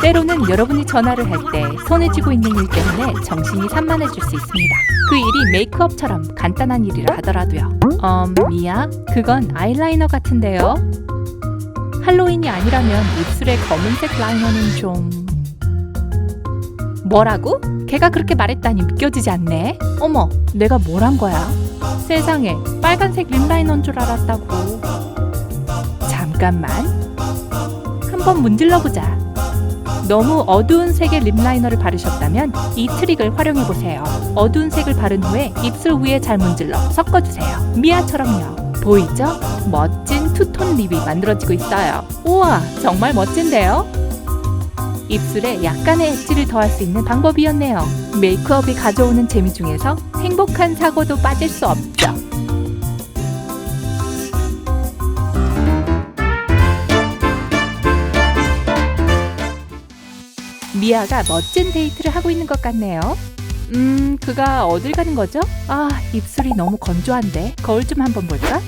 때로는 여러분이 전화를 할 때 손에 쥐고 있는 일 때문에 정신이 산만해질 수 있습니다. 그 일이 메이크업처럼 간단한 일이라 하더라도요. 음, 미야, 그건 아이라이너 같은데요. 할로윈이 아니라면 입술에 검은색 라이너는 좀 뭐라고? 걔가 그렇게 말했다니 믿겨지지 않네. 어머, 내가 뭘 한 거야? 세상에, 빨간색 립라이너인 줄 알았다고. 잠깐만. 한번 문질러 보자. 너무 어두운 색의 립라이너를 바르셨다면 이 트릭을 활용해 보세요. 어두운 색을 바른 후에 입술 위에 잘 문질러 섞어 주세요. 미아처럼요. 보이죠? 멋진 투톤 립이 만들어지고 있어요. 우와, 정말 멋진데요? 입술에 약간의 엣지를 더할 수 있는 방법이었네요. 메이크업이 가져오는 재미 중에서 행복한 사고도 빠질 수 없죠. 미아가 멋진 데이트를 하고 있는 것 같네요. 음, 그가 어딜 가는 거죠? 아, 입술이 너무 건조한데. 거울 좀 한번 볼까?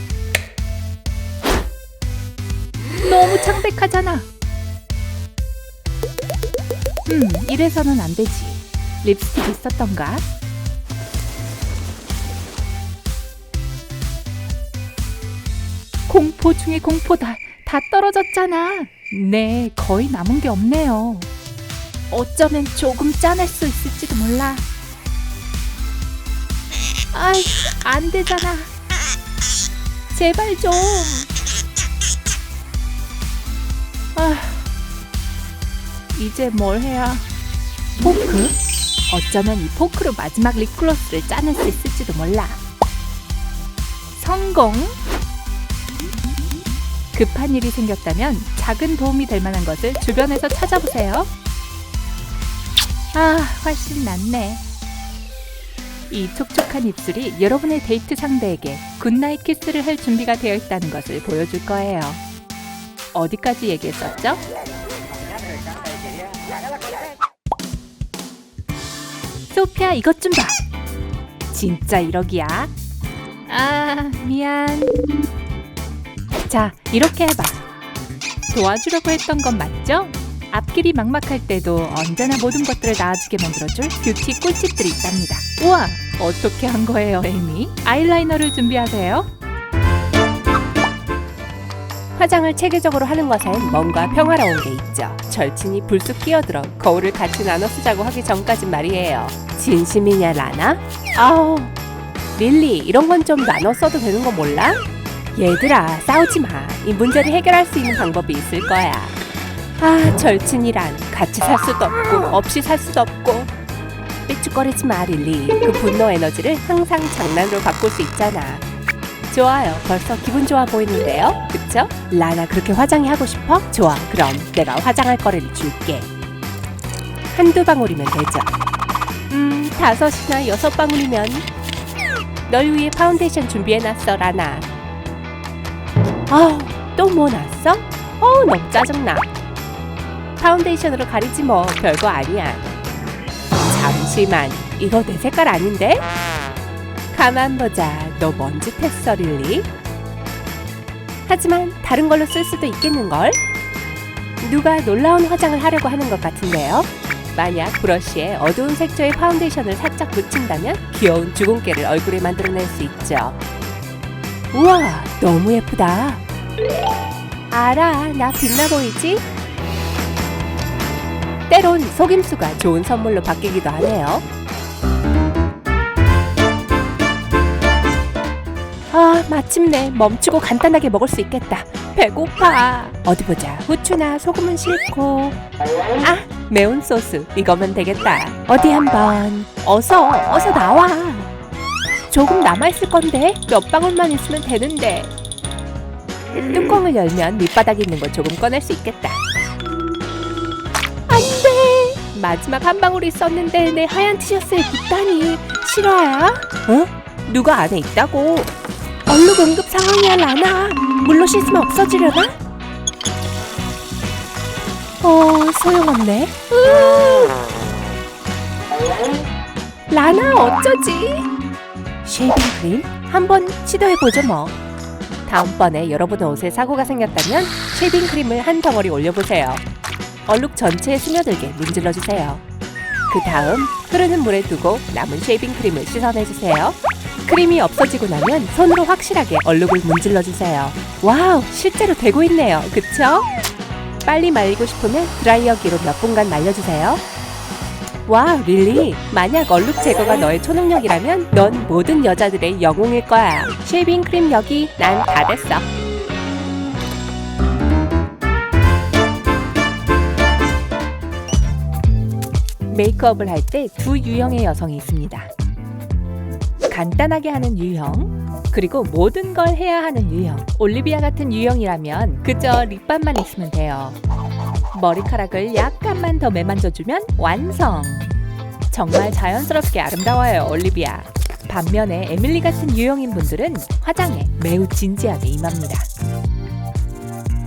너무 창백하잖아. 음, 이래서는 안 되지. 립스틱 있었던가? 공포 중에 공포다. 다 떨어졌잖아. 네, 거의 남은 게 없네요. 어쩌면 조금 짠할 수 있을지도 몰라. 아이, 안 되잖아. 제발 좀. 아, 이제 뭘 해야? 포크? 어쩌면 이 포크로 마지막 립글로스를 짜낼 수 있을지도 몰라. 성공! 급한 일이 생겼다면 작은 도움이 될 만한 것을 주변에서 찾아보세요. 아, 훨씬 낫네. 이 촉촉한 입술이 여러분의 데이트 상대에게 굿나잇 키스를 할 준비가 되어 있다는 것을 보여줄 거예요. 어디까지 얘기했었죠? 소피아 이것 좀 봐. 진짜 이러기야. 아, 미안. 자, 이렇게 해봐. 도와주려고 했던 건 맞죠? 앞길이 막막할 때도 언제나 모든 것들을 나아지게 만들어줄 뷰티 꿀팁들이 있답니다. 우와, 어떻게 한 거예요, 에이미? 아이라이너를 준비하세요. 화장을 체계적으로 하는 것엔 뭔가 평화로운 게 있죠. 절친이 불쑥 끼어들어 거울을 같이 나눠 쓰자고 하기 전까진 말이에요. 진심이냐 라나? 아우 릴리 이런 건 좀 나눠 써도 되는 거 몰라? 얘들아 싸우지 마. 이 문제를 해결할 수 있는 방법이 있을 거야. 아 절친이란 같이 살 수도 없고 없이 살 수도 없고 삐죽거리지 마 릴리. 그 분노 에너지를 항상 장난으로 바꿀 수 있잖아. 좋아요. 벌써 기분 좋아 보이는데요? 그쵸? 라나 그렇게 화장이 하고 싶어? 좋아. 그럼 내가 화장할 거리를 줄게. 한두 방울이면 되죠. 음, 다섯이나 여섯 방울이면 널 위해 파운데이션 준비해놨어, 라나. 아우, 또 뭐 났어? 어우, 너무 짜증나. 파운데이션으로 가리지 뭐, 별거 아니야. 잠시만, 이거 내 색깔 아닌데? 가만 보자. 너뭔짓 했어, 릴리? 하지만 다른 걸로 쓸 수도 있겠는걸? 누가 놀라운 화장을 하려고 하는 것 같은데요? 만약 브러쉬에 어두운 색조의 파운데이션을 살짝 붙인다면 귀여운 주근깨를 얼굴에 만들어낼 수 있죠. 우와, 너무 예쁘다. 알아, 나 빛나 보이지? 때론 속임수가 좋은 선물로 바뀌기도 하네요. 아, 마침내 멈추고 간단하게 먹을 수 있겠다. 배고파. 어디 보자. 후추나 소금은 싫고. 아, 매운 소스. 이거면 되겠다. 어디 한번. 어서, 어서 나와. 조금 남아있을 건데 몇 방울만 있으면 되는데. 뚜껑을 열면 밑바닥에 있는 걸 조금 꺼낼 수 있겠다. 마지막 한 방울이 있었는데 내 하얀 티셔츠에 묻다니. 실화야? 어? 누가 안에 있다고? 얼룩 응급 상황이야 라나 물로 씻으면 없어지려나? 어 소용없네 으 라나 어쩌지? 쉐이빙 크림 한번 시도해보죠 뭐 다음번에 여러분 옷에 사고가 생겼다면 쉐이빙 크림을 한 덩어리 올려보세요 얼룩 전체에 스며들게 문질러 주세요. 그 다음 흐르는 물에 두고 남은 쉐이빙 크림을 씻어내 주세요. 크림이 없어지고 나면 손으로 확실하게 얼룩을 문질러 주세요. 와우, 실제로 되고 있네요. 그쵸? 빨리 말리고 싶으면 드라이어기로 몇 분간 말려주세요. 와, 릴리. 만약 얼룩 제거가 너의 초능력이라면 넌 모든 여자들의 영웅일 거야. 쉐이빙 크림 여기, 난 다 됐어. 메이크업을 할 때 두 유형의 여성이 있습니다. 간단하게 하는 유형, 그리고 모든 걸 해야 하는 유형. 올리비아 같은 유형이라면 그저 립밤만 있으면 돼요. 머리카락을 약간만 더 매만져주면 완성! 정말 자연스럽게 아름다워요, 올리비아. 반면에 에밀리 같은 유형인 분들은 화장에 매우 진지하게 임합니다.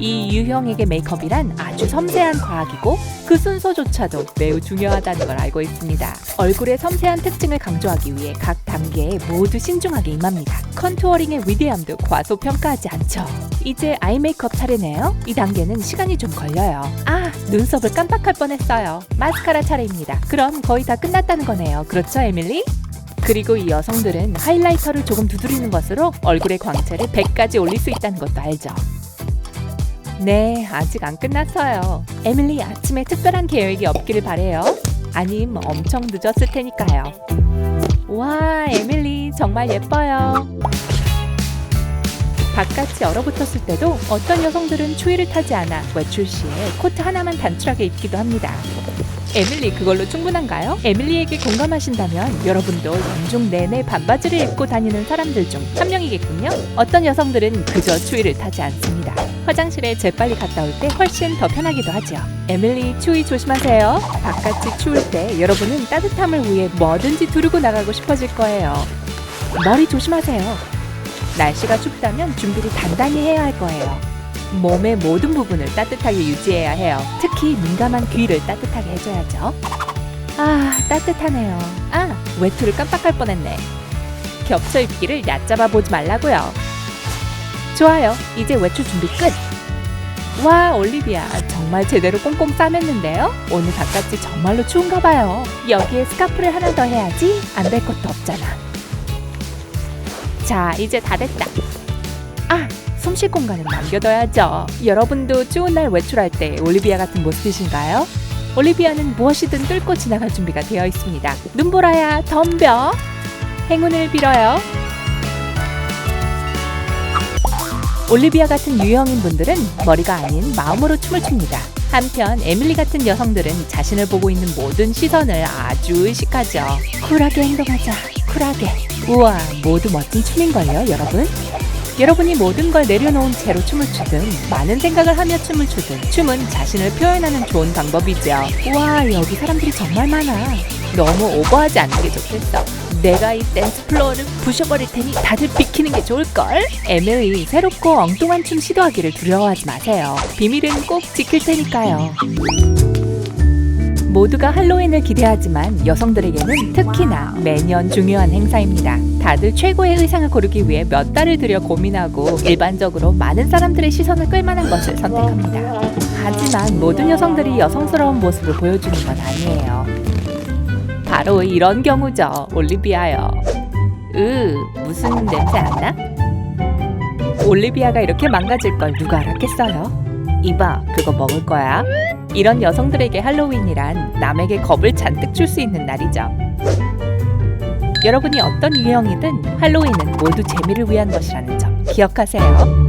이 유형에게 메이크업이란 아주 섬세한 과학이고 그 순서조차도 매우 중요하다는 걸 알고 있습니다. 얼굴의 섬세한 특징을 강조하기 위해 각 단계에 모두 신중하게 임합니다. 컨투어링의 위대함도 과소평가하지 않죠. 이제 아이 메이크업 차례네요. 이 단계는 시간이 좀 걸려요. 아, 눈썹을 깜빡할 뻔했어요. 마스카라 차례입니다. 그럼 거의 다 끝났다는 거네요. 그렇죠, 에밀리? 그리고 이 여성들은 하이라이터를 조금 두드리는 것으로 얼굴의 광채를 100까지 올릴 수 있다는 것도 알죠. 네, 아직 안 끝났어요. 에밀리 아침에 특별한 계획이 없기를 바래요. 아님 엄청 늦었을 테니까요. 와, 에밀리 정말 예뻐요. 바깥이 얼어붙었을 때도 어떤 여성들은 추위를 타지 않아 외출 시에 코트 하나만 단출하게 입기도 합니다. 에밀리 그걸로 충분한가요? 에밀리에게 공감하신다면 여러분도 연중 내내 반바지를 입고 다니는 사람들 중 한 명이겠군요. 어떤 여성들은 그저 추위를 타지 않습니다. 화장실에 재빨리 갔다 올 때 훨씬 더 편하기도 하죠. 에밀리 추위 조심하세요. 바깥이 추울 때 여러분은 따뜻함을 위해 뭐든지 두르고 나가고 싶어질 거예요. 머리 조심하세요. 날씨가 춥다면 준비를 단단히 해야 할 거예요. 몸의 모든 부분을 따뜻하게 유지해야 해요. 특히 민감한 귀를 따뜻하게 해줘야죠. 아, 따뜻하네요. 아, 외투를 깜빡할 뻔했네. 겹쳐 입기를 얕잡아 보지 말라고요. 좋아요. 이제 외출 준비 끝. 와, 올리비아 정말 제대로 꽁꽁 싸맸는데요. 오늘 바깥이 정말로 추운가 봐요. 여기에 스카프를 하나 더 해야지 안 될 것도 없잖아. 자, 이제 다 됐다. 아, 숨쉴 공간은 남겨둬야죠. 여러분도 추운 날 외출할 때 올리비아 같은 모습이신가요? 올리비아는 무엇이든 뚫고 지나갈 준비가 되어 있습니다. 눈보라야, 덤벼. 행운을 빌어요. 올리비아 같은 유형인 분들은 머리가 아닌 마음으로 춤을 춥니다. 한편 에밀리 같은 여성들은 자신을 보고 있는 모든 시선을 아주 의식하죠. 쿨하게 행동하자. 쿨하게. 우와, 모두 멋진 춤인걸요, 여러분? 여러분이 모든 걸 내려놓은 채로 춤을 추든 많은 생각을 하며 춤을 추든 춤은 자신을 표현하는 좋은 방법이죠. 와 여기 사람들이 정말 많아. 너무 오버하지 않는 게 좋겠어. 내가 이 댄스 플로어를 부셔버릴 테니 다들 비키는 게 좋을걸? 에밀리 새롭고 엉뚱한 춤 시도하기를 두려워하지 마세요. 비밀은 꼭 지킬 테니까요. 모두가 할로윈을 기대하지만 여성들에게는 특히나 매년 중요한 행사입니다. 다들 최고의 의상을 고르기 위해 몇 달을 들여 고민하고 일반적으로 많은 사람들의 시선을 끌만한 것을 선택합니다. 하지만 모든 여성들이 여성스러운 모습을 보여주는 건 아니에요. 바로 이런 경우죠, 올리비아요. 으, 무슨 냄새 안 나? 올리비아가 이렇게 망가질 걸 누가 알았겠어요? 이봐, 그거 먹을 거야. 이런 여성들에게 할로윈이란 남에게 겁을 잔뜩 줄 수 있는 날이죠. 여러분이 어떤 유형이든 할로윈은 모두 재미를 위한 것이라는 점 기억하세요.